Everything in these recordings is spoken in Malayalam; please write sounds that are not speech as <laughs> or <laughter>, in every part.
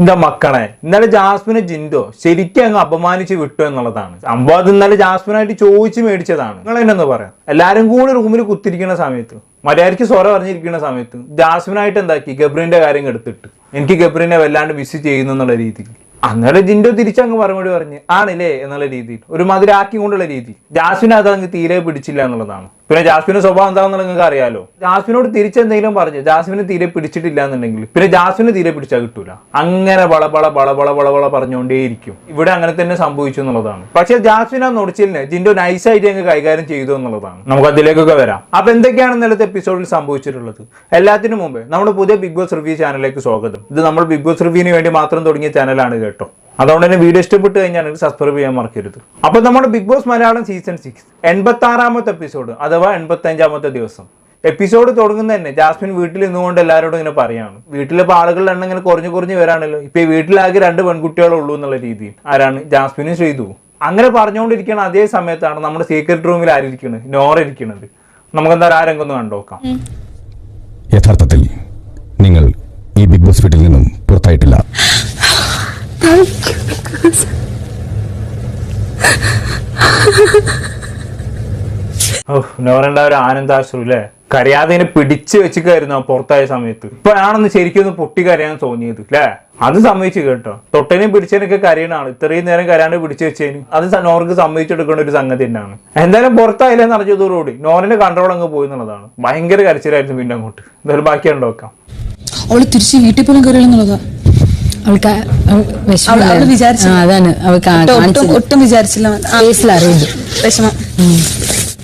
എന്റെ മക്കളെ ഇന്നലെ ജാസ്മിനെ ജിൻഡോ ശരിക്കും അങ്ങ് അപമാനിച്ച് വിട്ടു എന്നുള്ളതാണ്. സംഭവം അത് ഇന്നലെ ജാസ്മിനായിട്ട് ചോദിച്ച് മേടിച്ചതാണ്. നിങ്ങൾ എന്നു പറയാം. എല്ലാരും കൂടി റൂമിൽ കുത്തിരിക്കുന്ന സമയത്ത് മര്യാദയ്ക്ക് സ്വര പറഞ്ഞിരിക്കുന്ന സമയത്ത് ജാസ്മിനായിട്ട് എന്താക്കി? ഗബ്രീന്റെ കാര്യം എടുത്തിട്ട്. എനിക്ക് ഗബ്രീനെ വല്ലാണ്ട് മിസ് ചെയ്യുന്നു എന്നുള്ള രീതിയിൽ. അന്നേരം ജിൻഡോ തിരിച്ചങ്ങ് മറുപടി പറഞ്ഞ് ആണില്ലേ എന്നുള്ള രീതിയിൽ. ഒരു മധുരാക്കി കൊണ്ടുള്ള രീതി ജാസ്മിൻ അത് അങ്ങ് തീരെ പിടിച്ചില്ല എന്നുള്ളതാണ്. പിന്നെ ജാസ്മിന്റെ സ്വഭാവം എന്താണെന്ന് നിങ്ങൾക്ക് അറിയാലോ? ജാസ്മിനോട് തിരിച്ചെന്തെങ്കിലും പറഞ്ഞു ജാസ്മിന് തീരെ പിടിച്ചിട്ടില്ല എന്നുണ്ടെങ്കിൽ പിന്നെ ജാസ്മിന് തീരെ പിടിച്ചാൽ കിട്ടൂല. അങ്ങനെ വളപള വളപള വളപള പറഞ്ഞുകൊണ്ടേയിരിക്കും. ഇവിടെ അങ്ങനെ തന്നെ സംഭവിച്ചു എന്നുള്ളതാണ്. പക്ഷെ ജാസ്മിൻ ആ നൊടിച്ചിലിനെ ജിൻഡോ നൈസായിട്ട് അങ്ങ് കൈകാര്യം ചെയ്തു എന്നുള്ളതാണ്. നമുക്ക് അതിലേക്കൊക്കെ വരാം. അപ്പൊ എന്തൊക്കെയാണ് ഇന്നലത്തെ എപ്പിസോഡിൽ സംഭവിച്ചിട്ടുള്ളത്? എല്ലാത്തിനും മുമ്പ് നമ്മുടെ പുതിയ ബിഗ് ബോസ് റിവ്യൂ ചാനലിലേക്ക് സ്വാഗതം. ഇത് നമ്മൾ ബിഗ് ബോസ് റിവ്യൂവിന് വേണ്ടി മാത്രം തുടങ്ങിയ ചാനലാണ് കേട്ടോ. അതുകൊണ്ട് തന്നെ വീഡിയോ ഇഷ്ടപ്പെട്ട് കഴിഞ്ഞാൽ സബ്സ്ക്രൈബ് ചെയ്യാൻ മറക്കരുത്. അപ്പോൾ നമ്മുടെ Bigg Boss Malayalam season six എൺപത്തി ആറാമത്തെ എപ്പിസോഡ് അഥവാ എൺപത്തി അഞ്ചാമത്തെ ദിവസം. എപ്പിസോഡ് തുടങ്ങുന്ന തന്നെ ജാസ്മിൻ വീട്ടിൽ നിന്നുകൊണ്ട് എല്ലാവരോടും ഇങ്ങനെ പറയാണ്. വീട്ടിലിപ്പോൾ ആളുകളുടെ എണ്ണം ഇങ്ങനെ കുറഞ്ഞു കുറഞ്ഞു വരാണല്ലോ. ഇപ്പൊ ഈ വീട്ടിലാകെ രണ്ട് പെൺകുട്ടികളേ ഉള്ളൂ എന്നുള്ള രീതി ആരാണ്? ജാസ്മിനും ചെയ്തു അങ്ങനെ പറഞ്ഞുകൊണ്ടിരിക്കുന്ന അതേ സമയത്താണ് നമ്മുടെ സീക്രട്ട് റൂമിൽ ആരിയിരിക്കുന്നത് നോറ ഇരിക്കുന്നത് നമുക്ക് എന്തായാലും ആ രംഗം ഒന്ന് കണ്ടുനോക്കാം യഥാർത്ഥത്തിൽ നിങ്ങൾ ഈ ബിഗ് ബോസ് വീട്ടിൽ നിന്നും പുറത്തായിട്ടില്ല. ഓ നോറേണ്ട ഒരു ആനന്ദാശ്രു അല്ലേ കരയാതെ ഇങ്ങനെ പിടിച്ചു വെച്ചിക്കായിരുന്നു പുറത്തായ സമയത്ത്. ഇപ്പോഴാണെന്ന് ശരിക്കും ഒന്ന് പൊട്ടി കരയാൻ തോന്നിയത് അല്ലേ അത് സമ്മതിച്ചു കേട്ടോ. തൊട്ടനെയും പിടിച്ചതിനൊക്കെ കരയണാണ് ഇത്രയും നേരം കരാണ്ട് പിടിച്ചു വെച്ചതിന് അത് നോർക്ക് സമ്മതിച്ചെടുക്കേണ്ട ഒരു സംഗതി തന്നെയാണ്. എന്തായാലും പുറത്തായില്ലേ നടച്ചതോടുകൂടി നോറിന്റെ കൺട്രോൾ അങ്ങ് പോയി എന്നുള്ളതാണ്. ഭയങ്കര കരച്ചിലായിരുന്നു പിന്നെ അങ്ങോട്ട്. എന്തായാലും ബാക്കി നോക്കാം. അവൾ തിരിച്ച് വീട്ടിൽ പോലും കയറില്ലെന്നുള്ളതാ അവൾക്ക് അതാണ് അവൾക്ക് ഒട്ടും വിചാരിച്ചില്ല. ആ, വിഷമം.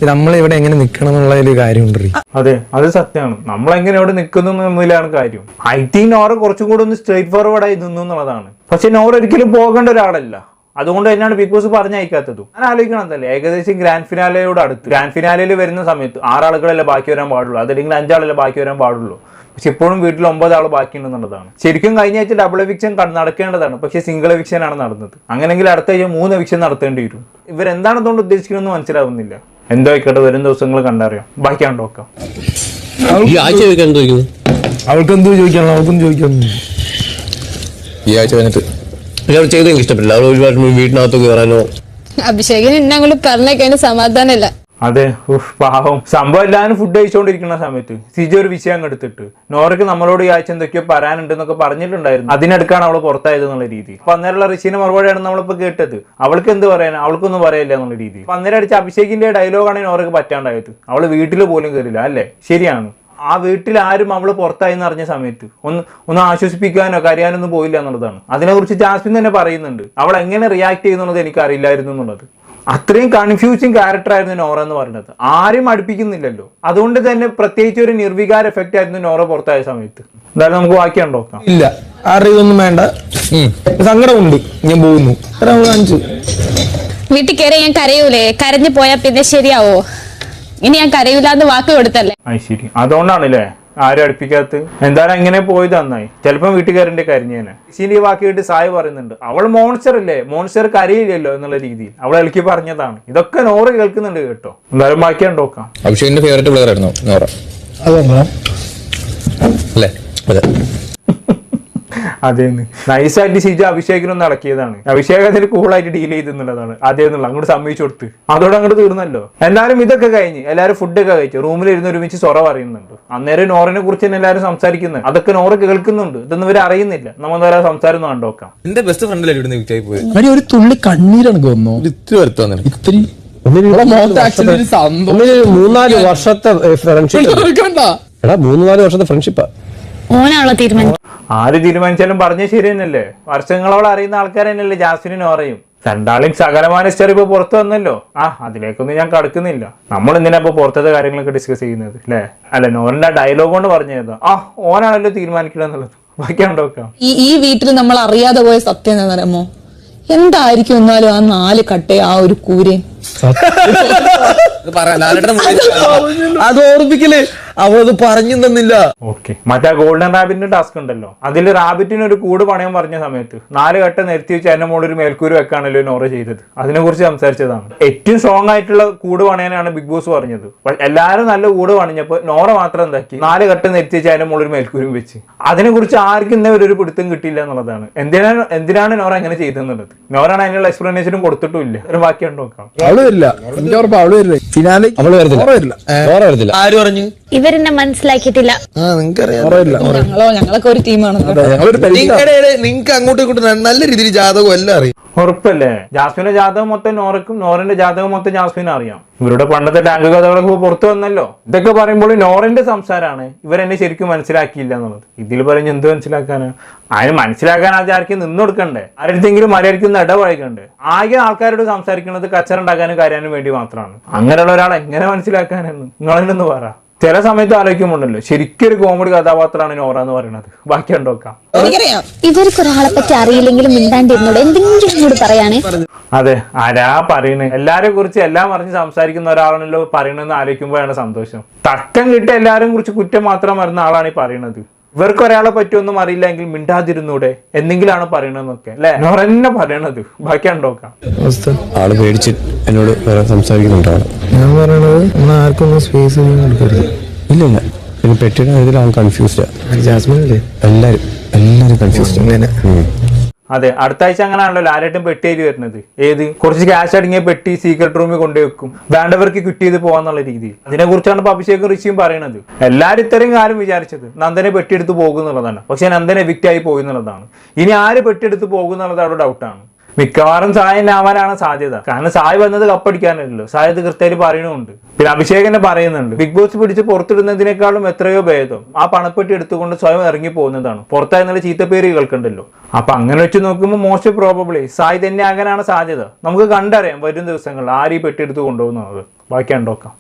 നമ്മൾ ഇവിടെ എങ്ങനെ നിക്കണം എന്നുള്ള ഒരു കാര്യമുണ്ട്? അതെ അത് സത്യമാണ്. നമ്മൾ എങ്ങനെ അവിടെ നിൽക്കുന്നു എന്നതിലാണ് കാര്യം. ഐ തിങ്ക് നോറ കുറച്ചും കൂടെ ഒന്ന് സ്ട്രേറ്റ് ഫോർവേഡ് ആയി നിന്നു എന്നുള്ളതാണ്. പക്ഷെ നോറ ഒരിക്കലും പോകേണ്ട ഒരാളല്ല. അതുകൊണ്ട് തന്നെയാണ് ബിഗ് ബോസ് പറഞ്ഞയക്കാത്തതും. ഞാൻ ആലോചിക്കണം എന്തല്ലേ ഏകദേശം ഗ്രാൻഡ് ഫിനാലയോട് അടുത്ത്. ഗ്രാൻഡ് ഫിനാലയിൽ വരുന്ന സമയത്ത് ആറാളുകളല്ലേ ബാക്കി വരാൻ പാടുള്ളൂ? അതല്ലെങ്കിൽ അഞ്ചാളല്ലേ ബാക്കി വരാൻ പാടുള്ളൂ? പക്ഷെ ഇപ്പോഴും വീട്ടിൽ ഒമ്പത് ആൾ ബാക്കിയുണ്ടെന്നുള്ളതാണ്. ശരിക്കും കഴിഞ്ഞ ആഴ്ച ഡബിൾ എവിക്ഷൻ നടക്കേണ്ടതാണ്. പക്ഷെ സിംഗിൾ എവിക്ഷനാണ് നടന്നത്. അങ്ങനെങ്കിൽ അടുത്ത ആഴ്ച മൂന്ന് എവിക്ഷൻ നടത്തേണ്ടി വരും. ഇവരെന്താണ് അതുകൊണ്ട് ഉദ്ദേശിക്കുന്നതെന്ന് മനസ്സിലാവുന്നില്ല. എന്തോ ആയിക്കോട്ടെ വരും ദിവസങ്ങൾ കണ്ടറിയാം. ബാക്കി ബാക്കിയാണ് നോക്കാം. ഈ ആഴ്ച ചോദിക്കാൻ എന്തോ ചോദിക്കുന്നു? അവൾക്ക് എന്തോ ചോദിക്കണം? അവൾക്കൊന്നും ചോദിക്കാനൊന്നും ഈ ആഴ്ച കഴിഞ്ഞിട്ട് ഞാൻ ചെയ്ത് എനിക്ക് ഇഷ്ടപ്പെട്ടില്ല. അവൾ ഒരുപാട് വീട്ടിനകത്ത് കയറാനോ അഭിഷേകിന് എന്നെ അങ്ങോട്ട് പറഞ്ഞേക്കതിന് സമാധാനമില്ല. അതെ പാവം. സംഭവം എല്ലാവരും ഫുഡ് കഴിച്ചുകൊണ്ടിരിക്കുന്ന സമയത്ത് സിജി ഒരു വിഷയം എടുത്തിട്ട് നോറയ്ക്ക് നമ്മളോട് ഈ ആഴ്ച എന്തൊക്കെയോ പറയാനുണ്ട് എന്നൊക്കെ പറഞ്ഞിട്ടുണ്ടായിരുന്നു. അതിനടുക്കാണ് അവൾ പുറത്തായത് എന്നുള്ള രീതി. അപ്പൊ അന്നേരമുള്ള ഋഷിന്റെ മറുപടിയാണ് നമ്മളിപ്പോ കേട്ടത്. അവൾക്ക് എന്ത് പറയാൻ അവൾക്കൊന്നും പറയില്ല എന്നുള്ള രീതി. അപ്പൊ അന്നേരം അടിച്ച അഭിഷേകിന്റെ ഡയലോഗാണ് നോറയ്ക്ക് പറ്റാണ്ടായത്. അവൾ വീട്ടിൽ പോലും കയറില്ല അല്ലേ? ശരിയാണ്. ആ വീട്ടിൽ ആരും അവൾ പുറത്തായി എന്ന് അറിഞ്ഞ സമയത്ത് ഒന്ന് ഒന്ന് ആശ്വസിപ്പിക്കാനോ കരയാനൊന്നും പോയില്ല എന്നുള്ളതാണ്. അതിനെക്കുറിച്ച് ജാസ്മിൻ തന്നെ പറയുന്നുണ്ട്. അവൾ എങ്ങനെ റിയാക്ട് ചെയ്യുന്നുള്ളത് എനിക്ക് അറിയില്ലായിരുന്നു എന്നുള്ളത്. അത്രയും കൺഫ്യൂസിങ് ക്യാരക്ടർ ആയിരുന്നു നോറ എന്ന് പറയുന്നത് ആരും അടുപ്പിക്കുന്നില്ലല്ലോ. അതുകൊണ്ട് തന്നെ പ്രത്യേകിച്ച് ഒരു നിർവികാര എഫക്റ്റ് ആയിരുന്നു നോറ പുറത്തായ സമയത്ത്. എന്തായാലും നമുക്ക് ബാക്കി നോക്കാം. ഇല്ല. അറിയൊന്നും വേണ്ട. സങ്കടമുണ്ട്. ഞാൻ പോകുന്നു. കാണിച്ചു വീട്ടിൽ കയറി ഞാൻ കരയൂലേ? കരഞ്ഞു പോയാ പിന്നെ ശരിയാവോ? ഇനി ഞാൻ കരയൂല എന്ന് വാക്ക് കൊടുത്തല്ലേ? ശരി. അതുകൊണ്ടാണല്ലേ? ആരും അടുപ്പിക്കാത്ത? എന്തായാലും എങ്ങനെ പോയത് നന്നായി. ചിലപ്പം വീട്ടിൽ കയറേണ്ട കരിഞ്ഞേനെ ഈ വാക്കിയിട്ട് സായി പറയുന്നുണ്ട്. അവൾ മോൺസ്റ്റർ അല്ലേ മോൺസ്റ്റർ കരയില്ലല്ലോ എന്നുള്ള രീതിയിൽ. അവൾ ഇളക്കി പറഞ്ഞതാണ്. ഇതൊക്കെ നോറ് കേൾക്കുന്നുണ്ട് കേട്ടോ. എന്തായാലും ബാക്കി ഉണ്ടോക്കാം അഭിഷേകിന്റെ ഫേവറേറ്റ് പ്ലെയർ ആയിരുന്നു നോറ. അല്ലേ? അതെ. അതേന്ന്. നൈസായിട്ട് ഷിജു അഭിഷേകിനൊന്ന് ഇളക്കിയതാണ്. അഭിഷേക് അതിന് കൂളായിട്ട് ഡീൽ ചെയ്തെന്നുള്ളതാണ് അതേന്നുള്ള അങ്ങോട്ട് സമ്മതിച്ചു കൊടുത്ത്. അതോടെ അങ്ങോട്ട് തീർന്നല്ലോ. എന്നാലും ഇതൊക്കെ കഴിഞ്ഞ് എല്ലാവരും ഫുഡൊക്കെ കഴിച്ചു. റൂമിൽ ഇരുന്ന് ഒരുമിച്ച് സൊറ പറയുന്നുണ്ട്. അന്നേരം നോറിനെ കുറിച്ച് തന്നെ എല്ലാവരും സംസാരിക്കുന്നത് അതൊക്കെ നോറ് കേൾക്കുന്നുണ്ട്. ഇതൊന്നും ഇവർ അറിയുന്നില്ല. നമ്മൾ എന്തായാലും സംസാരം ഒന്ന് കണ്ടോക്കാം എന്റെ ബെസ്റ്റ് ഫ്രണ്ടിലെ ഇവിടുന്ന് വിറ്റായി പോയി അടി ഒരു തുള്ളി കണ്ണീരാണ് തോന്നുന്നു. ഇത്തിരി വരുത്താൻ നിനക്ക്. ഇത്തിരി. മൂന്നാൽ വർഷത്തെ ഫ്രണ്ട്ഷിപ്പ് എടാ മൂന്ന് നാല് വർഷത്തെ ഫ്രണ്ട്ഷിപ്പാ ഓനാണല്ലോ തീരുമാനം ആര് തീരുമാനിച്ചാലും പറഞ്ഞ ശരി തന്നെയല്ലേ വർഷങ്ങളോട് അറിയുന്ന ആൾക്കാർ തന്നെയല്ലേ ജാസ്മിനും നോറയും? രണ്ടാളും സകലമാന സ്റ്റോറി ഇപ്പൊ പുറത്തു വന്നല്ലോ. ആ അതിലേക്കൊന്നും ഞാൻ കടക്കുന്നില്ല. നമ്മൾ എന്തിനാ ഇപ്പൊ പുറത്തത്തെ കാര്യങ്ങളൊക്കെ ഡിസ്കസ് ചെയ്യുന്നത് അല്ലേ അല്ല നോറിന്റെ ഡയലോഗ് കൊണ്ട് പറഞ്ഞതാ. ആ ഓനാണല്ലോ തീരുമാനിക്കില്ല എന്നുള്ളത്. ബാക്കി നോക്കാം. ഈ ഈ വീട്ടിൽ നമ്മൾ അറിയാതെ പോയ സത്യം എന്നോ എന്തായിരിക്കും എന്നാലും ആ നാല് കട്ടെ ആ ഒരു കൂരയും <laughs> ലാലേട്ടൻ അത് ഓർപ്പിക്കൽ അവളത് പറഞ്ഞു തന്നില്ല. ഓക്കെ മറ്റേ ഗോൾഡൻ റാബിറ്റിന്റെ ടാസ്ക് ഉണ്ടല്ലോ. അതിൽ റാബിറ്റിന് ഒരു കൂട് പണയം പറഞ്ഞ സമയത്ത് നാല് ഘട്ടം നിരത്തി വെച്ച് അതിന്റെ മുകളിൽ ഒരു മേൽക്കൂര് വെക്കാണല്ലോ നോറ ചെയ്തത്. അതിനെ കുറിച്ച് സംസാരിച്ചതാണ്. ഏറ്റവും സ്ട്രോങ് ആയിട്ടുള്ള കൂട് പണയാനാണ് ബിഗ് ബോസ് പറഞ്ഞത്. എല്ലാരും എല്ലാവരും നല്ല കൂട് പണിഞ്ഞപ്പോൾ നോറ മാത്രം എന്താക്കി? നാല് ഘട്ടം നിരത്തി വെച്ച് അതിന്റെ മുകളിൽ ഒരു മേൽക്കൂരും വെച്ച്. അതിനെ കുറിച്ച് ആർക്കും ഇന്നേ ഒരു പിടുത്തം കിട്ടിയില്ല എന്നുള്ളതാണ്. എന്തിനാണ് എന്തിനാണ് നോറ അങ്ങനെ ചെയ്തെന്നുള്ളത് നോറാണ് അതിനുള്ള എക്സ്പ്ലനേഷനും കൊടുത്തിട്ടുമില്ല ഒരു ബാക്കി ഉണ്ടോ നോക്കാം. അവൾ വരില്ല. വരില്ല. ഫിനാലെ അവൾ വരില്ല ഓറ വരത്തില്ല. ആര് പറഞ്ഞു? ഇവരെന്നെ മനസ്സിലാക്കിയിട്ടില്ല. ഞങ്ങളോ ഞങ്ങളൊക്കെ ഒരു ടീമാണ് ഞങ്ങളൊരു നിങ്ങൾക്ക് അങ്ങോട്ടും ഇങ്ങോട്ടും നല്ല രീതിയിൽ ജാതകം എല്ലാം അറിയാം. ഉറപ്പല്ലേ? ജാസ്മിന്റെ ജാതകം മൊത്തം നോറക്കും നോറിന്റെ ജാതകം മൊത്തം ജാസ്മിന് അറിയാം. ഇവരുടെ പണ്ടത്തെ ടാങ്ക് കഥകളൊക്കെ ഇപ്പൊ പുറത്തു വന്നല്ലോ. ഇതൊക്കെ പറയുമ്പോൾ നോറിന്റെ സംസാരമാണ്. ഇവരെന്നെ ശരിക്കും മനസ്സിലാക്കിയില്ല എന്നുള്ളത്. ഇതിൽ പറഞ്ഞ് എന്ത് മനസ്സിലാക്കാനാ? അതിന് മനസ്സിലാക്കാൻ ആദ്യം ആർക്കും നിന്ന് കൊടുക്കണ്ടേ? ആരെടുത്തെങ്കിലും മര്യാദയ്ക്ക് ഒന്ന് ഇടപഴകണ്ടേ? ആകെ ആൾക്കാരോട് സംസാരിക്കുന്നത് കച്ചറുണ്ടാക്കാനും കാര്യാനും വേണ്ടി മാത്രമാണ്. അങ്ങനെയുള്ള ഒരാൾ എങ്ങനെ മനസ്സിലാക്കാനെന്ന് നിങ്ങളെന്നൊന്ന് പറ. ചില സമയത്ത് ആലോചിക്കുമ്പോണ്ടല്ലോ ശരിക്കും ഒരു കോമഡി കഥാപാത്രമാണ് നോറ എന്ന് പറയുന്നത്. ബാക്കി ഉണ്ടോക്കാം ഇവർക്ക് ഒരാളെ പറ്റി അറിയില്ലെങ്കിലും മിണ്ടാണ്ടിരുന്നോട് എന്തെങ്കിലും അതെ ആരാ പറയുന്നത് എല്ലാരെ കുറിച്ച് എല്ലാം അറിഞ്ഞ് സംസാരിക്കുന്ന ഒരാളാണല്ലോ പറയണെന്ന് ആലോചിക്കുമ്പോഴാണ് സന്തോഷം. തക്കം കിട്ടിയ എല്ലാരെയും കുറിച്ച് കുറ്റം മാത്രം വരുന്ന ആളാണ് ഈ പറയണത്. ഇവർക്ക് ഒരാളെ പറ്റിയൊന്നും അറിയില്ലെങ്കിൽ മിണ്ടാതിരുന്നൂടെ? എന്തെങ്കിലാണ് പറയണെന്നൊക്കെ അല്ലെ? നോറന്നെ പറയണത്. ബാക്കിയാണ് നോക്കാം. ആൾ പേടിച്ച് എന്നോട് വേറെ സംസാരിക്കുന്നുണ്ട് ആൾ. ഞാൻ പറയണത് സ്പേസ് കൊടുക്കരുത് ഇല്ല ഇല്ല. പിന്നെ പെട്ടിയുടെ കാര്യത്തിൽ ആൾ കൺഫ്യൂസ്ഡ് ജാസ്മിൻ അല്ലേ എല്ലാരും എല്ലാരും കൺഫ്യൂസ്ഡ് അതെ അടുത്ത ആഴ്ച അങ്ങനെയാണല്ലോ ലാലേട്ടൻ പെട്ടിയായി വരുന്നത്. ഏത്? കുറച്ച് ക്യാഷ് അടങ്ങിയ പെട്ടി സീക്രട്ട് റൂമിൽ കൊണ്ടുവെക്കും വേണ്ടവർക്ക് കിട്ടിയത് പോകാന്നുള്ള രീതിയിൽ. അതിനെ കുറിച്ചാണ് ഇപ്പൊ അഭിഷേകും ഋഷിയും പറയുന്നത് എല്ലാരും ഇത്രയും കാലം വിചാരിച്ചത് നന്ദനെ പെട്ടിയെടുത്ത് പോകുന്നുള്ളതാണ് പക്ഷെ നന്ദനെ എവിക്റ്റ് ആയി പോയി എന്നുള്ളതാണ്. ഇനി ആര് പെട്ടിയെടുത്ത് പോകുന്നുള്ളത് അവിടെ ഡൗട്ടാണ് മിക്കവാറും സായ ആവാനാണ് സാധ്യത. കാരണം സായ് വന്നത് കപ്പടിക്കാനല്ലോ സായ് അത് കൃത്യമായിട്ട് പറയണമുണ്ട് പിന്നെ അഭിഷേകനെ പറയുന്നുണ്ട്. ബിഗ് ബോസ് പിടിച്ച് പുറത്തിടുന്നതിനേക്കാളും എത്രയോ ഭേദം. ആ പണപ്പെട്ടി എടുത്തുകൊണ്ട് സ്വയം ഇറങ്ങി പോകുന്നതാണ്. പുറത്തായി നല്ല ചീത്തപ്പേര് കേൾക്കണ്ടല്ലോ. അപ്പൊ അങ്ങനെ വെച്ച് നോക്കുമ്പോൾ മോസ്റ്റ് പ്രോബബ്ലി സായ് തന്നെ ആകാനാണ് സാധ്യത. നമുക്ക് കണ്ടറിയാം വരും ദിവസങ്ങളിൽ ആര് ഈ പെട്ടി എടുത്ത് കൊണ്ടുപോകുന്നത്. ബാക്കി കണ്ടോക്കാം.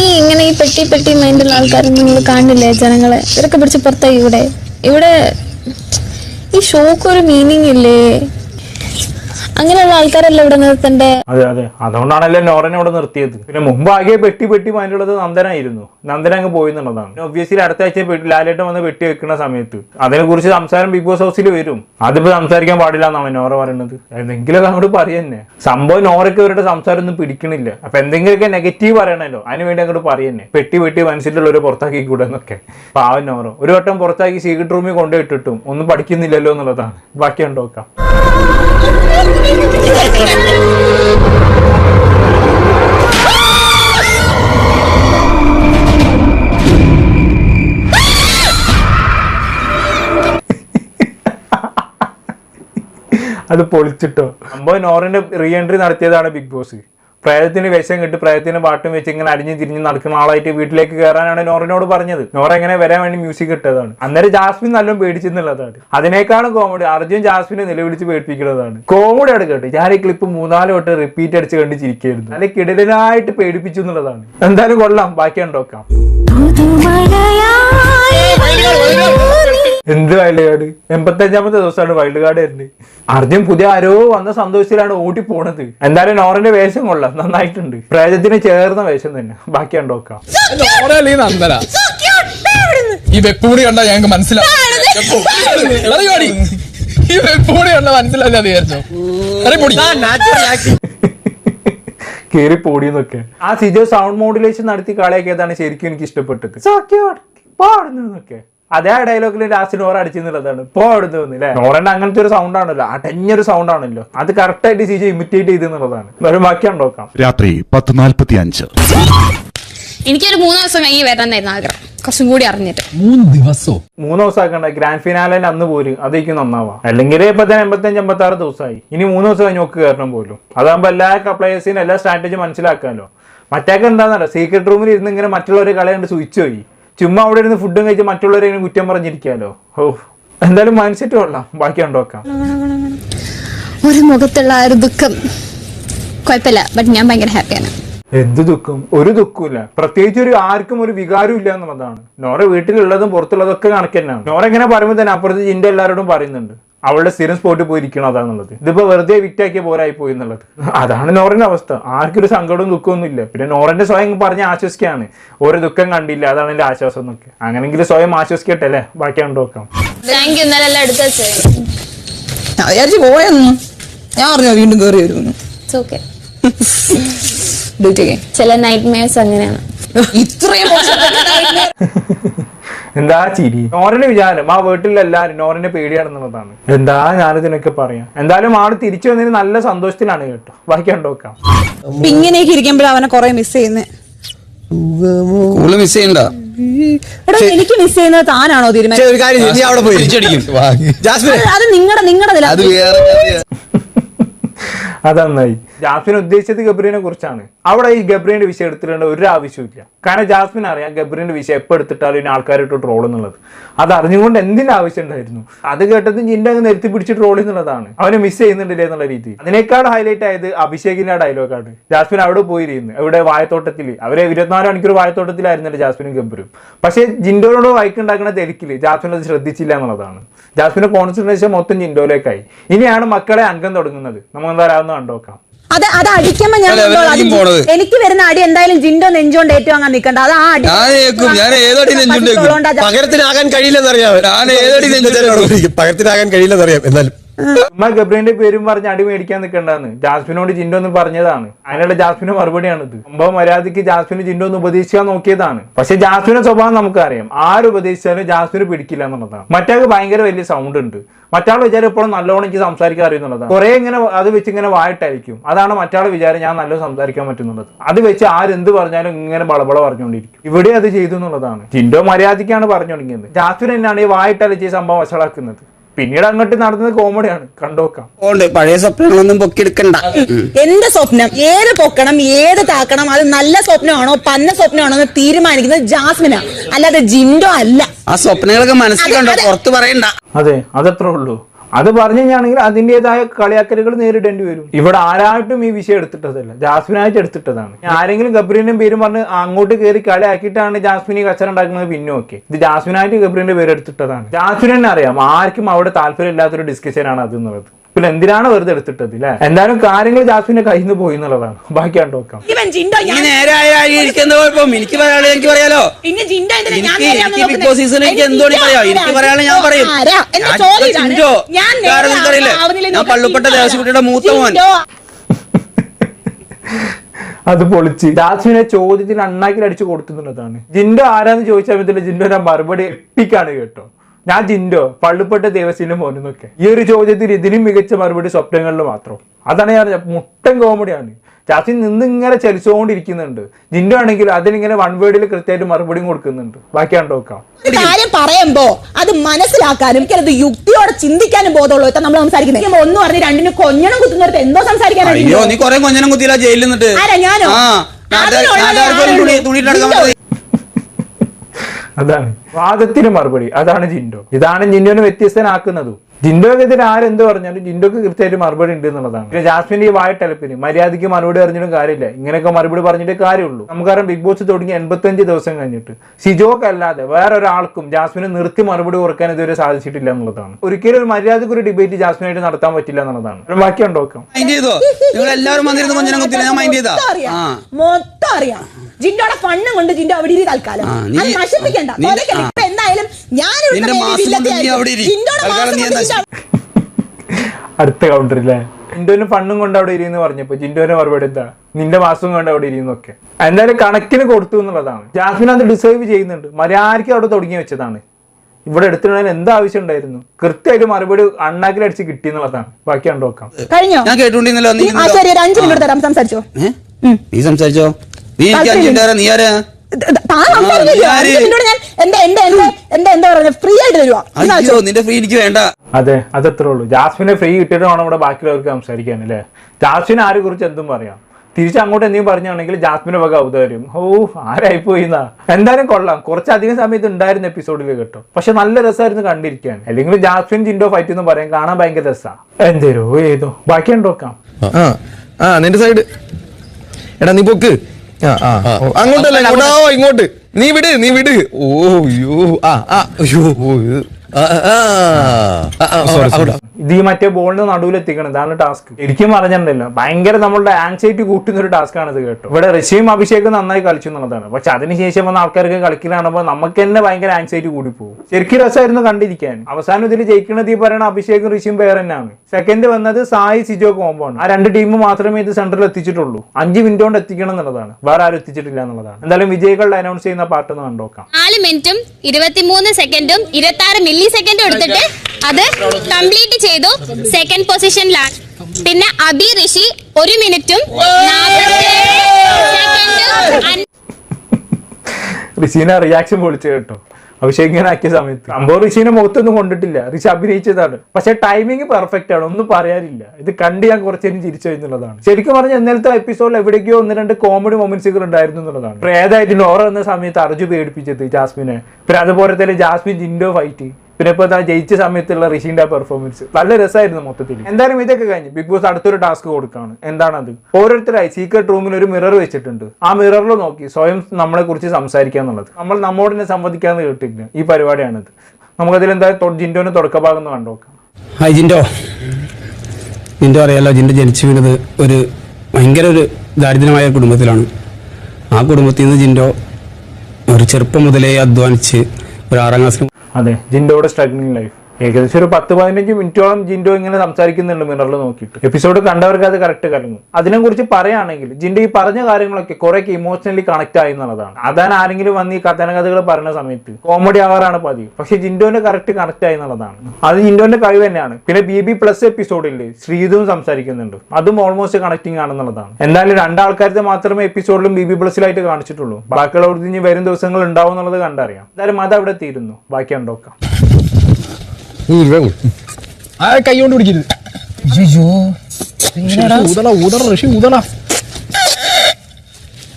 ഈ ഇങ്ങനെ ഈ പെട്ടി പെട്ടി മൈൻഡുള്ള ആൾക്കാരൊന്നും നിങ്ങൾ കാണില്ലേ? ജനങ്ങളെ. ഇവരൊക്കെ പിടിച്ച് പുറത്തായി ഇവിടെ. ഇവിടെ ഈ ഷോക്ക് ഒരു മീനിങ് ഇല്ലേ? അങ്ങനെയുള്ള ആൾക്കാരല്ല ഇവിടെ നിർത്തണ്ടേ? അതെ അതെ. അതുകൊണ്ടാണല്ലോ നോറനെ ഇവിടെ നിർത്തിയത്. പിന്നെ മുമ്പ് ആകെ പെട്ടി പെട്ടി മൈൻഡുള്ളത് നന്ദനായിരുന്നു. നന്ദന അങ്ങ് പോയി എന്നുള്ളതാണ് ഒബ്വിയസ്ലി അടുത്ത ആഴ്ച ലാലേട്ടൻ വന്ന് പെട്ടി വെക്കുന്ന സമയത്ത് അതിനെ കുറിച്ച് സംസാരം ബിഗ് ബോസ് ഹൗസിൽ വരും. അതിപ്പോ സംസാരിക്കാൻ പാടില്ല എന്നാണ് നോറ പറയുന്നത്. എന്തെങ്കിലുമൊക്കെ അങ്ങോട്ട് പറയുന്നേ സംഭവം നോറയ്ക്ക് അവരുടെ സംസാരം ഒന്നും പിടിക്കണില്ല. അപ്പൊ എന്തെങ്കിലുമൊക്കെ നെഗറ്റീവ് പറയണല്ലോ. അതിന് വേണ്ടി അങ്ങോട്ട് പറയുന്നേ പെട്ടി പെട്ടി മനസ്സിലുള്ളവരെ പുറത്താക്കി കൂടെ എന്നൊക്കെ. പാവൻ നോറ. ഒരു വട്ടം പുറത്താക്കി സീക്രട്ട് റൂമിൽ കൊണ്ടുപോയിട്ടിട്ടും ഒന്നും പഠിക്കുന്നില്ലല്ലോ എന്നുള്ളതാണ്. ബാക്കി ഉണ്ടോക്കാം അത് പൊളിച്ചിട്ടോ. സംഭവം നോറിന്റെ റീ എൻട്രി നടത്തിയതാണ് ബിഗ് ബോസ് പ്രേതത്തിന് വേഷം കിട്ടി പ്രേതത്തിന് പാട്ടും വെച്ച് ഇങ്ങനെ അടിഞ്ഞു തിരിഞ്ഞ് നടക്കുന്ന ആളായിട്ട് വീട്ടിലേക്ക് കയറാനാണ് നോറിനോട് പറഞ്ഞത്. നോറ എങ്ങനെ വരാൻ വേണ്ടി മ്യൂസിക് ഇട്ടതാണ്. അന്നേരം ജാസ്മിൻ നല്ലോണം പേടിച്ചെന്നുള്ളതാണ്. അതിനേക്കാളും കോമഡി അർജുൻ ജാസ്മിനെ നിലവിളിച്ച് പേടിപ്പിക്കുന്നതാണ്. കോമഡി ആണ് കേട്ടോ. ഞാൻ ഈ ക്ലിപ്പ് മൂന്നാൽ വട്ടം റിപ്പീറ്റ് അടിച്ച് കണ്ട് ചിരിക്കായിരുന്നു അല്ലെ കിടലിനായിട്ട് പേടിപ്പിച്ചു എന്നുള്ളതാണ്. എന്തായാലും കൊള്ളാം. ബാക്കി ഉണ്ടോക്കാം എന്ത് വൈൽഡ് കാർഡ് എൺപത്തഞ്ചാമത്തെ ദിവസമാണ് വൈൽഡ് കാർഡ് വരുന്നത്. അർജുൻ പുതിയ ആരോ വന്ന സന്തോഷത്തിലാണ് ഓടി പോണത്. എന്തായാലും നോറിന്റെ വേഷം കൊള്ളാം. നന്നായിട്ടുണ്ട്. പ്രേതത്തിന് ചേർന്ന വേഷം തന്നെ. ബാക്കി നന്ദന? ഈ വെപ്പൂടി കണ്ട ഞങ്ങൾക്ക് മനസ്സിലാവും ഈ വെപ്പൂടി കണ്ട മനസ്സിലാവില്ല വിചാരിച്ചോ അറിയപ്പൊടി കേറി പോടിയെന്നൊക്കെ ആ സിജോ സൗണ്ട് മോഡുലേഷൻ നടത്തി കളിയാക്കിയതാണ് ശരിക്കും എനിക്ക് ഇഷ്ടപ്പെട്ടത്. സോ ക്യൂട്ട് പാടുന്നു എന്നൊക്കെ അതേ ഡയലോഗിൽ ലാസ്റ്റ് നോറ അടിച്ചെന്നുള്ളതാണ് ഇപ്പോൾ അവിടുന്ന് തോന്നില്ലേ നോറന്റെ അങ്ങനത്തെ ഒരു സൗണ്ട് ആണല്ലോ. അടഞ്ഞൊരു സൗണ്ട് ആണല്ലോ. അത് കറക്റ്റ് ആയിട്ട് സിജോ ഇമിറ്റേറ്റ് ചെയ്തെന്നുള്ളതാണ് വരും ബാക്കി നോക്കാം. രാത്രി പത്ത് നാൽപ്പത്തി അഞ്ച് എനിക്കൊരു മൂന്ന് ദിവസം കഴിഞ്ഞ് വരണമെന്നായിരുന്നു ആഗ്രഹം. കുറച്ചും കൂടി അറിഞ്ഞിട്ട്. മൂന്ന് ദിവസോ? മൂന്ന് ദിവസം ആക്കണ്ട. ഗ്രാൻഡ് ഫിനാലെ അന്ന് പോരും. അതേക്കും നന്നാവാ. അല്ലെങ്കിൽ ഇപ്പൊ തന്നെ എൺപത്തഞ്ച് എൺപത്തി ആറ് ദിവസമായി. ഇനി മൂന്ന് ദിവസം കഴിഞ്ഞ് നോക്ക് കയറണം പോലും. അതാകുമ്പോ എല്ലാ പ്ലേയേഴ്സിനും എല്ലാ സ്ട്രാറ്റജി മനസ്സിലാക്കാമല്ലോ മറ്റേക്ക് എന്താണെന്നറിയോ സീക്രട്ട് റൂമിൽ ഇരുന്ന് ഇങ്ങനെ മറ്റുള്ളവരെ കളി കണ്ട് സ്വിച്ച് പോയി ചുമ്മാ അവിടെ ഇരുന്ന് ഫുഡും കഴിച്ച് മറ്റുള്ളവരെ ഇങ്ങനെ കുറ്റം പറഞ്ഞിരിക്കാലോ? ഓ എന്തായാലും മൈൻഡ് സെറ്റ് കൊള്ളാം. ബാക്കി ഉണ്ടോക്കാം ഒരു മുഖത്തുള്ള ആ ഒരു ദുഃഖം കുഴപ്പമില്ല ബട്ട് ഞാൻ ഭയങ്കര ഹാപ്പിയാണ് എന്ത് ദുഃഖം? ഒരു ദുഃഖമില്ല പ്രത്യേകിച്ച് ഒരു ആർക്കും ഒരു വികാരം ഇല്ല എന്നുള്ളതാണ്. നോറ വീട്ടിലുള്ളതും പുറത്തുള്ളതൊക്കെ കണക്ക് തന്നെയാണ് നോറ ഇങ്ങനെ പറയുമ്പോൾ തന്നെ അപ്പുറത്ത് ജിന്റെ എല്ലാവരോടും പറയുന്നുണ്ട്. അവളുടെ സ്ഥിരം സ്പോട്ടിൽ പോയി ഇരിക്കണം അതാന്നുള്ളത്. ഇതിപ്പോ വെറുതെ വിറ്റാക്കിയ പോരായി പോയി എന്നുള്ളത്. അതാണ് നോറിന്റെ അവസ്ഥ. ആർക്കൊരു സങ്കടവും ദുഃഖമൊന്നും ഇല്ല. പിന്നെ നോറിന്റെ സ്വയം പറഞ്ഞ് ആശ്വസിക്കാണ് ഒരു ദുഃഖം കണ്ടില്ല. അതാണ് എന്റെ ആശ്വാസം എന്നൊക്കെ. അങ്ങനെങ്കിൽ സ്വയം ആശ്വസിക്കട്ടെ അല്ലേ? ബാക്കി കണ്ടു നോക്കാം. പോയെന്നു. ഞാൻ അറിഞ്ഞോ വീണ്ടും കയറി വരുമെന്ന്. <laughs> ചില നൈറ്റ് മെയർസ് അങ്ങനെയാണ്. ഇത്രയും <laughs> എന്താ ചിരി? നോറിന്റെ വിചാരം. ആ വീട്ടിലെല്ലാരും നോറിന്റെ പേടിയാണെന്നുള്ളതാണ്. എന്താ ഞാനിതിനൊക്കെ പറയാം? എന്തായാലും ആൾ തിരിച്ചു വന്നതിന് നല്ല സന്തോഷത്തിലാണ് കേട്ടോ. ബാക്കി കണ്ടോക്കാം ഇങ്ങനെയൊക്കെ ഇരിക്കുമ്പോഴാണ് അവനെ കൊറേ മിസ് ചെയ്യുന്നത് മിസ് ചെയ്യണ്ട. എടാ എനിക്ക് മിസ് ചെയ്യുന്നത് താനാണോ തീരുമാനം ഒരു കാര്യം നീ അവിടെ പോയി. തിരിച്ചടിക്കും. അത് നിങ്ങളുടെ നിങ്ങളുടെ അത് വേറെ കാര്യാ. അതന്നായി. ജാസ്മിൻ ഉദ്ദേശിച്ചത് ഗബ്രീനെ കുറിച്ചാണ്. അവിടെ ഈ ഗബ്രീന്റെ വിഷയം എടുത്തിട്ടുണ്ട് ഒരു ആവശ്യമില്ല കാരണം ജാസ്മിൻ അറിയാം ഗബ്രീന്റെ വിഷയം എപ്പോൾ എടുത്തിട്ടാലും ഇനി ആൾക്കാരിട്ട് ട്രോൾ എന്നുള്ളത്. അത് അറിഞ്ഞുകൊണ്ട് എന്തിന്റെ ആവശ്യം ഉണ്ടായിരുന്നു? അത് കേട്ടത് നിന്റെ അങ്ങ് നിരത്തി പിടിച്ച് ട്രോൾ എന്നുള്ളതാണ്. അവനെ മിസ് ചെയ്യുന്നുണ്ടല്ലേ എന്നുള്ള രീതി. അതിനേക്കാൾ ഹൈലൈറ്റ് ആയത് അഭിഷേകിന്റെ ഡയലോഗാണ് ജാസ്മിൻ അവിടെ പോയിരുന്നു അവിടെ വായത്തോട്ടത്തിൽ അവരെ ഇരുപത്തിനാല് മണിക്കൂർ വായത്തോട്ടത്തിലായിരുന്നല്ലോ ജാസ്മിനും ഗബ്രും പക്ഷേ ജിൻഡോനോട് വൈക്കുണ്ടാക്കുന്ന തിരക്കിൽ ജാസ്മിൻ അത് ശ്രദ്ധിച്ചില്ല എന്നുള്ളതാണ്. ജാസ്മിന്റെ കോൺസെൻട്രേഷൻ മൊത്തം ജിൻഡോയിലേക്കായി. ഇനിയാണ് മക്കളെ അംഗം തുടങ്ങുന്നത്. നമുക്ക് എന്തായാലും കണ്ടോക്കാം അത് അത് അടിക്കുമ്പോ ഞാൻ അല്ല, കണ്ടോളാം. അത് അവരായിരിക്കും പോണത്. എനിക്ക് വരുന്ന അടി എന്തായാലും ജിൻഡോ നെഞ്ചോണ്ട് ഏറ്റുവാങ്ങാൻ നിക്കണ്ട അത് ആ അടി ഞാൻ ഏക്കും, ഞാൻ ഏതടി നെഞ്ചോണ്ട് ഏക്കും. പതിത്തോളോണ്ടാ ജാ- പകരത്തിനാകാൻ കഴിയില്ലെന്നറിയാം ഞാൻ ഏതടി നെഞ്ചോണ്ട് പകരത്തിനാകാൻ കഴിയില്ലെന്നറിയാം എന്നാലും ഉമ്മ ഗബ്രീന്റെ പേരും പറഞ്ഞ് അടി മേടിക്കാൻ നിൽക്കണ്ടെന്ന് ജാസ്മിനോട് ജിൻഡോ എന്ന് പറഞ്ഞതാണ്. അതിനുള്ള ജാസ്മിന് മറുപടിയാണിത്. സംഭവം മര്യാദയ്ക്ക് ജാസ്മിന് ജിൻഡോ ഒന്ന് ഉപദേശിക്കാൻ നോക്കിയതാണ്. പക്ഷെ ജാസ്മിന്റെ സ്വഭാവം നമുക്കറിയാം. ആര് ഉപദേശിച്ചാലും ജാസ്മിന് പിടിക്കില്ല എന്നുള്ളതാണ്. മറ്റാൾക്ക് ഭയങ്കര വലിയ സൗണ്ട് ഉണ്ട്. മറ്റാൾ വിചാരം എപ്പോഴും നല്ലോണം എനിക്ക് സംസാരിക്കാൻ അറിയുന്നുള്ളതാണ് കുറെ ഇങ്ങനെ അത് വെച്ച് ഇങ്ങനെ വായിട്ടായിരിക്കും. അതാണ് മറ്റാൾ വിചാരം ഞാൻ നല്ലോണം സംസാരിക്കാൻ പറ്റുന്നുള്ളത്. അത് വെച്ച് ആരെന്ത് പറഞ്ഞാലും ഇങ്ങനെ ബളബള പറഞ്ഞുകൊണ്ടിരിക്കും. ഇവിടെ അത് ചെയ്തു എന്നുള്ളതാണ്. ജിൻഡോ മര്യാദയ്ക്കാണ് പറഞ്ഞു തുടങ്ങിയത് ജാസ്മിൻ എന്നാണ് ഈ വായിട്ടലച്ച് ഈ സംഭവം വഷളാക്കുന്നത്. പിന്നീട് അങ്ങോട്ട് നടന്നത് കോമഡിയാണ്. കണ്ടോക്കാം പഴയ സ്വപ്നങ്ങളൊന്നും പൊക്കിയെടുക്കണ്ട. എന്റെ സ്വപ്നം? ഏത് പൊക്കണം? ഏത് താക്കണം? അത് നല്ല സ്വപ്നമാണോ? പന്ന സ്വപ്നമാണോ എന്ന് തീരുമാനിക്കുന്നത് ജാസ്മിനാ. അല്ലാതെ ജിൻഡോ അല്ല. ആ സ്വപ്നങ്ങളൊക്കെ മനസ്സിൽ കണ്ടോ പുറത്ത് പറയണ്ട. അതെ അതത്രേ ഉള്ളൂ. അത് പറഞ്ഞു കഴിഞ്ഞാണെങ്കിൽ അതിന്റെതായ കളിയാക്കലുകൾ നേരിടേണ്ടി വരും. ഇവിടെ ആരായിട്ടും ഈ വിഷയം എടുത്തിട്ടതല്ല. ജാസ്മിനായിട്ട് എടുത്തിട്ടതാണ്. ആരെങ്കിലും ഗബ്രീന്റെ പേരും പറഞ്ഞ് അങ്ങോട്ട് കയറി കളിയാക്കിയിട്ടാണ് ജാസ്മിൻ ഈ കച്ചറ ഉണ്ടാക്കുന്നത് പിന്നെ ഓക്കെ. ഇത് ജാസ്മിനായിട്ട് ഗബ്രീന്റെ പേര് എടുത്തിട്ടതാണ്. ജാസ്മിൻ തന്നെ അറിയാം. ആർക്കും അവിടെ താല്പര്യം ഇല്ലാത്തൊരു ഡിസ്കഷനാണ് അത് എന്നുള്ളത്. പിന്നെ എന്തിനാണ് വെറുതെ എടുത്തിട്ടത് അല്ലേ എന്തായാലും കാര്യങ്ങൾ ജാസ്മിന്റെ കയ്യിൽ നിന്ന് പോയി എന്നുള്ളതാണ്. നോക്കാം. നേരെ ആയ ഇരിക്കുന്ന എനിക്ക് എനിക്ക് പറയാലോ? ബിഗ് ബോസ് സീസണിൽ എനിക്ക് എന്തോണി പറയാം? എനിക്ക്? പറയാനുള്ള ഞാൻ പറയും. ചിഞ്ചോ. ഞാൻ കാരണം നേരെ ഞാൻ പള്ളുപ്പെട്ട ദേവസ്വകുട്ടിയുടെ മൂത്ത മോൻ. അത് പൊളിച്ച്. ജാസ്മിനെ ചോദ്യത്തിന് അണ്ണാക്കിൽ അടിച്ചു കൊടുത്തുന്നുള്ളതാണ് ജിൻഡോ ആരാന്ന് ചോദിച്ചാൽ ജിൻഡോ ഞാൻ മറുപടി എപ്പിക്കാണ് കേട്ടോ. ഞാൻ ജിൻഡോ പള്ളിപ്പെട്ട ദേവസ്വനും മോനെന്നൊക്കെ. ഈ ഒരു ചോദ്യത്തിൽ ഇതിനും മികച്ച മറുപടി സ്വപ്നങ്ങളിൽ മാത്രം. അതാണ് ഞാൻ മുട്ടൻ കോമഡിയാണ്. ചാച്ചി നിന്നിങ്ങനെ ചലിച്ചുകൊണ്ടിരിക്കുന്നുണ്ട്. ജിൻഡോ ആണെങ്കിൽ അതിനിങ്ങനെ വൺ വേർഡിൽ കൃത്യമായിട്ട് മറുപടിയും കൊടുക്കുന്നുണ്ട്. ബാക്കി നോക്കാം. കാര്യം പറയുമ്പോ അത് മനസ്സിലാക്കാനും എനിക്കത് യുക്തിയോടെ ചിന്തിക്കാനും ബോധമുള്ളൂ നമ്മൾ സംസാരിക്കുന്നത്. ഒന്ന് പറഞ്ഞ് രണ്ടിന് കൊഞ്ഞണം കുത്തുന്നിടത്ത് എന്തോ സംസാരിക്കാനാണ് അയ്യോ നീ കൊറേ കൊഞ്ഞനം കുത്തിയില്ല ജയിലിൽ നിന്നിട്ട്? ആരാ ഞാനോ? അതാണ്. വാദത്തിന് മറുപടി. അതാണ് ജിൻഡോ. ഇതാണ് ജിൻഡോനെ വ്യത്യസ്തനാക്കുന്നതും. ജിൻഡോക്കെതിരെ ആരെന്ത് പറഞ്ഞാലും ജിൻഡോക്ക് കൃത്യമായിട്ട് മറുപടി ഉണ്ട് എന്നുള്ളതാണ്. പിന്നെ ജാസ്മിന്റെ ഈ വായട്ടലപ്പിന് മര്യാദയ്ക്ക് മറുപടി പറഞ്ഞിട്ടും കാര്യമില്ല. ഇങ്ങനെയൊക്കെ മറുപടി പറഞ്ഞിട്ട് കാര്യമുള്ളൂ. നമുക്കറിയാം ബിഗ് ബോസ് തുടങ്ങി എൺപത്തഞ്ച് ദിവസം കഴിഞ്ഞിട്ട് സിജോക്ക് അല്ലാതെ വേറെ ഒരാൾക്കും ജാസ്മിനെ നിർത്തി മറുപടി കൊടുക്കാൻ ഇതുവരെ സാധിച്ചിട്ടില്ല എന്നുള്ളതാണ്. ഒരിക്കലും ഒരു മര്യാദയ്ക്ക് ഒരു ഡിബേറ്റ് ജാസ്മിനായിട്ട് നടത്താൻ പറ്റില്ല എന്നുള്ളതാണ്. ബാക്കി ഉണ്ടോക്കാം മൈൻഡ് ചെയ്തോ? നിങ്ങൾ എല്ലാവരും വന്നിരുന്ന് കൊഞ്ഞനം ഞാൻ മൈൻഡ് ചെയ്താ? മൊത്തം അറിയാം. ജിൻഡോടെ ഫണ്ണും കൊണ്ട് ജിൻഡോ അവിടെ തൽക്കാലം. നശിപ്പിക്കണ്ട കൊണ്ട് <laughs> അടുത്ത കൗണ്ടറില്ലേ ജിൻഡോന് ഫണ്ണും കൊണ്ട് അവിടെ ഇരിക്കുന്നു പറഞ്ഞപ്പോ ജിൻഡോന്റെ മറുപടി എന്താ? നിന്റെ മാസം കൊണ്ട് അവിടെ ഇരിയെന്നൊക്കെ. എന്തായാലും കണക്കിന് കൊടുത്തു എന്നുള്ളതാണ്. ജാസ്മിൻ അത് ഡിസേർവ് ചെയ്യുന്നുണ്ട്. മര്യാദയ്ക്ക് അവിടെ തുടങ്ങി വെച്ചതാണ്. ഇവിടെ എടുത്തിടുന്നതിന് എന്ത് ആവശ്യം ഉണ്ടായിരുന്നു? കൃത്യമായിട്ട് മറുപടി അണ്ണാക്കിലടിച്ച് കിട്ടി എന്നുള്ളതാണ്. ബാക്കി കണ്ടോക്കാം കഴിഞ്ഞോ? ഞാൻ കേട്ടുകൊണ്ടിരുന്നല്ലോ നീ ആ ശരി അഞ്ചു മിനിറ്റ് തരാം. സംസാരിച്ചോ? നീ സംസാരിച്ചോ? നീ ആരാ? താൻ സംസാരിക്കില്ല ഞാൻ എന്റെ എന്റെ എന്റെ എന്റെ എന്താ പറയുക ഫ്രീ ആയിട്ട് തരുവാ. അയ്യോ നിന്റെ ഫ്രീ എനിക്ക് വേണ്ട. അതെ അതത്രേ ഉള്ളൂ. ജാസ്മിനെ ഫ്രീ കിട്ടിയിട്ട് വേണം ഇവിടെ ബാക്കിയുള്ളവർക്ക് സംസാരിക്കാൻ അല്ലേ? ജാസ്മിനെ ആരെ കുറിച്ച് എന്തും പറയാം? തിരിച്ച് അങ്ങോട്ട് എന്തെങ്കിലും പറഞ്ഞാണെങ്കിൽ ജാസ്മിനെ വക ഔദാര്യം. ഓ ആരായിപ്പോയി എന്നാ എന്തായാലും കൊള്ളാം. കുറച്ചധികം സമയത്ത് ഉണ്ടായിരുന്ന എപ്പിസോഡിൽ കേട്ടോ. പക്ഷെ നല്ല രസമായിരുന്നു കണ്ടിരിക്കാൻ. അല്ലെങ്കിൽ ജാസ്മിൻ ജിൻഡോ ഫൈറ്റ് എന്ന് പറയാൻ കാണാൻ ഭയങ്കര രസാ. എന്തേരോ ഏതോ. ബാക്കി ഉണ്ടോക്കാം ആ ആ നിന്റെ സൈഡ് എടാ നീ പൊക്ക്. അങ്ങോട്ടല്ല ഇങ്ങോട്ടോ. നീ വിട് നീ വിട്. ഓ അയ്യോ ആ അയ്യോ ഇത്. ഈ മറ്റേ ബോളിന് നടുവിൽ എത്തിക്കണം. ഇതാണ് ടാസ്ക് ശരിക്കും പറഞ്ഞിട്ടുണ്ടല്ലോ. ഭയങ്കര നമ്മളുടെ ആങ്സൈറ്റി കൂട്ടുന്ന ഒരു ടാസ്ക് ആണ് ഇത് കേട്ടോ. ഇവിടെ ഋഷിയും അഭിഷേകും നന്നായി കളിച്ചു എന്നുള്ളതാണ്. പക്ഷെ അതിനുശേഷം വന്ന ആൾക്കാർക്ക് കളിക്കുന്ന കാണുമ്പോൾ നമുക്ക് തന്നെ ഭയങ്കര ആങ്സൈറ്റി കൂടി പോകും ശരിക്കും രസമായിരുന്നു കണ്ടിരിക്കാൻ. അവസാനം ഇതിൽ ജയിക്കുന്നത് ഈ പറയുന്ന അഭിഷേകും ഋഷിയും പേർ തന്നെയാണ്. സെക്കൻഡ് വന്നത് സായി സിജോ കോംബോ ആണ്. ആ രണ്ട് ടീം മാത്രമേ ഇത് സെന്ററിൽ എത്തിച്ചിട്ടുള്ളൂ. അഞ്ച് മിനിറ്റ് കൊണ്ട് എത്തിക്കണം എന്നുള്ളതാണ്. വേറെ ആരും എത്തിച്ചിട്ടില്ല എന്നുള്ളതാണ്. എന്തായാലും വിജയികളുടെ അനൗൺസ് ചെയ്യുന്ന പാട്ട് ഒന്ന് കണ്ടോക്കാം നാല് മിനിറ്റും ഇരുപത്തിമൂന്ന് സെക്കൻഡും ഇരുപത്തി ആറ് മില്ലി സെക്കൻഡും എടുത്തിട്ട് അത് കംപ്ലീറ്റ് ചെയ്തു. സെക്കൻഡ് പൊസിഷനിലാണ് പിന്നെ അബി ഋഷി ഒരു മിനിറ്റും ഋഷീനെ റിയാക്ഷൻ പൊളിച്ചു കേട്ടോ. അഭിഷേക് ഇങ്ങനെ ആക്കിയ സമയത്ത്. സംഭവം ഋഷീനെ മുഖത്തൊന്നും കൊണ്ടിട്ടില്ല. ഋഷി അഭിനയിച്ചതാണ്. പക്ഷെ ടൈമിംഗ് പെർഫെക്റ്റ് ആണ്. ഒന്നും പറയാനില്ല. ഇത് കണ്ട് ഞാൻ കുറച്ചേരും ചിരിച്ചു എന്നുള്ളതാണ്. ശരിക്കും പറഞ്ഞാൽ ഇന്നലത്തെ എപ്പിസോഡിൽ എവിടേക്കോ ഒന്ന് രണ്ട് കോമഡി മൊമെന്റ്സുകൾ ഉണ്ടായിരുന്നു എന്നുള്ളതാണ്. ഇപ്പൊ ഓർ എന്ന സമയത്ത് അർജു പേടിപ്പിച്ചത് ജാസ്മിനെ. പിന്നെ അതുപോലെ തന്നെ ജാസ്മിൻ ജിൻഡോ ഫൈറ്റ് പിന്നെ ഇപ്പോൾ ദാ ജയിച്ച സമയത്തുള്ള ഋഷിന്റെ പെർഫോമൻസ് നല്ല രസമായിരുന്നു മൊത്തത്തിൽ. എന്തായാലും ഇതൊക്കെ കഴിഞ്ഞ് ബിഗ് ബോസ് അടുത്തൊരു ടാസ്ക് കൊടുക്കാണ്. എന്താണത്? ഓരോരുത്തരായി സീക്രട്ട് റൂമിൽ ഒരു മിറർ വെച്ചിട്ടുണ്ട്. ആ മിററിൽ നോക്കി സ്വയം നമ്മളെ കുറിച്ച് സംസാരിക്കുക എന്നുള്ളത്. നമ്മൾ നമ്മോട് തന്നെ സംവദിക്കാന്ന് കേട്ടില്ല ഈ പരിപാടിയാണിത്. നമുക്കതിൽ എന്താ ജിൻഡോന് തുടക്കഭാഗം കണ്ടോക്കാം ഹായ് ജിൻഡോ. ജിൻഡോ അറിയാലോ ജിൻഡോ ജനിച്ചു വീണത് ഒരു ഭയങ്കര ഒരു ദാരിദ്ര്യമായ കുടുംബത്തിലാണ്. ആ കുടുംബത്തിൽ നിന്ന് ജിൻഡോ ഒരു ചെറുപ്പം മുതലേ അധ്വാനിച്ച് ഒരു ആറാം ക്ലാസ്സിൽ അതെ. ജിൻഡോയുടെ സ്ട്രഗ്ലിംഗ് ലൈഫ് ഏകദേശം ഒരു പത്ത് പതിനഞ്ച് മിനിറ്റോളം ജിൻഡോ ഇങ്ങനെ സംസാരിക്കുന്നുണ്ട് മിററിൽ നോക്കിയിട്ട്. എപ്പിസോഡ് കണ്ടവർക്ക് അത് കറക്റ്റ് കലങ്ങും. അതിനെ കുറിച്ച് പറയുകയാണെങ്കിൽ ജിൻഡോ ഈ പറഞ്ഞ കാര്യങ്ങളൊക്കെ കുറേക്ക് ഇമോഷണലി കണക്ട് ആയി എന്നുള്ളതാണ്. അതാണ് ആരെങ്കിലും വന്ന് ഈ കഥനകഥകൾ പറയുന്ന സമയത്ത് കോമഡി ആവാറാണ് പതിവ്. പക്ഷെ ജിൻഡോന്റെ കറക്റ്റ് കണക്ട് ആയി എന്നുള്ളതാണ്. അത് ജിൻഡോന്റെ കഴിവ് തന്നെയാണ്. പിന്നെ ബി ബി പ്ലസ് എപ്പിസോഡിൽ ശ്രീതും സംസാരിക്കുന്നുണ്ട്. അതും ഓൾമോസ്റ്റ് കണക്റ്റിംഗ് ആണെന്നുള്ളതാണ്. എന്തായാലും രണ്ടാൾക്കാരത്തെ മാത്രമേ എപ്പിസോഡിലും ബി ബി പ്ലസിലായിട്ട് കാണിച്ചിട്ടുള്ളൂ. ബാക്കിയുള്ളവർക്ക് ഇനി വരും ദിവസങ്ങൾ ഉണ്ടാവും എന്നുള്ളത് കണ്ടറിയാം. എന്തായാലും അത് അവിടെ തീരുന്നു. ബാക്കി ഉണ്ടോക്കാം. ആ കൈ കൊണ്ട് പിടിക്കരുത്. അയ്യോ.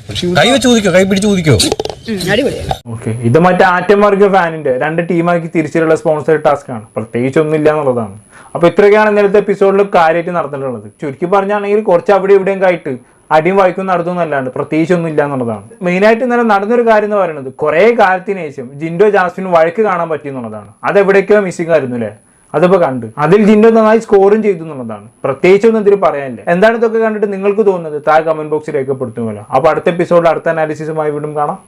ഋഷി കൈ വെച്ച് ഊതിക്കോ കൈ പിടിച്ച് ഊതിക്കോ. ഓക്കെ. ഇത് മറ്റേ ആറ്റം വർഗ ഫാനിന്റെ രണ്ട് ടീമാക്കി തിരിച്ചുള്ള സ്പോൺസർ ടാസ്ക് ആണ്. പ്രത്യേകിച്ച് ഒന്നുമില്ല എന്നുള്ളതാണ്. അപ്പൊ ഇത്രയൊക്കെയാണ് ഇന്നലത്തെ എപ്പിസോഡിൽ കാര്യമായിട്ട് നടന്നിട്ടുള്ളത്. ചുരുക്കി പറഞ്ഞാണെങ്കിൽ കുറച്ച് അവിടെ ഇവിടെയും ആയിട്ട് അടിയും വായിക്കും നടത്തുന്നല്ലാണ്ട് പ്രത്യേകിച്ച് ഒന്നും ഇല്ല എന്നുള്ളതാണ്. മെയിനായിട്ട് ഇന്നലെ നടന്നൊരു കാര്യം എന്ന് പറയുന്നത് കുറേ കാലത്തിന് ശേഷം ജിൻഡോ ജാസ്മിൻ വഴക്ക് കാണാൻ പറ്റി എന്നുള്ളതാണ്. അത് എവിടേക്കോ മിസ്സിംഗ് ആയിരുന്നു അല്ലേ? അതിപ്പോ കണ്ട്. അതിൽ ജിൻഡോ നന്നായി സ്കോറും ചെയ്തു എന്നുള്ളതാണ്. പ്രത്യേകിച്ച് ഒന്നും ഇതിൽ പറയാനില്ല. എന്താണ് ഇതൊക്കെ കണ്ടിട്ട് നിങ്ങൾക്ക് തോന്നുന്നത്? താഴെ കമന്റ് ബോക്സിൽ രേഖപ്പെടുത്തുമല്ലോ. അപ്പൊ അടുത്ത എപ്പിസോഡിൽ അടുത്ത അനാലിസിസുമായി വീണ്ടും കാണാം.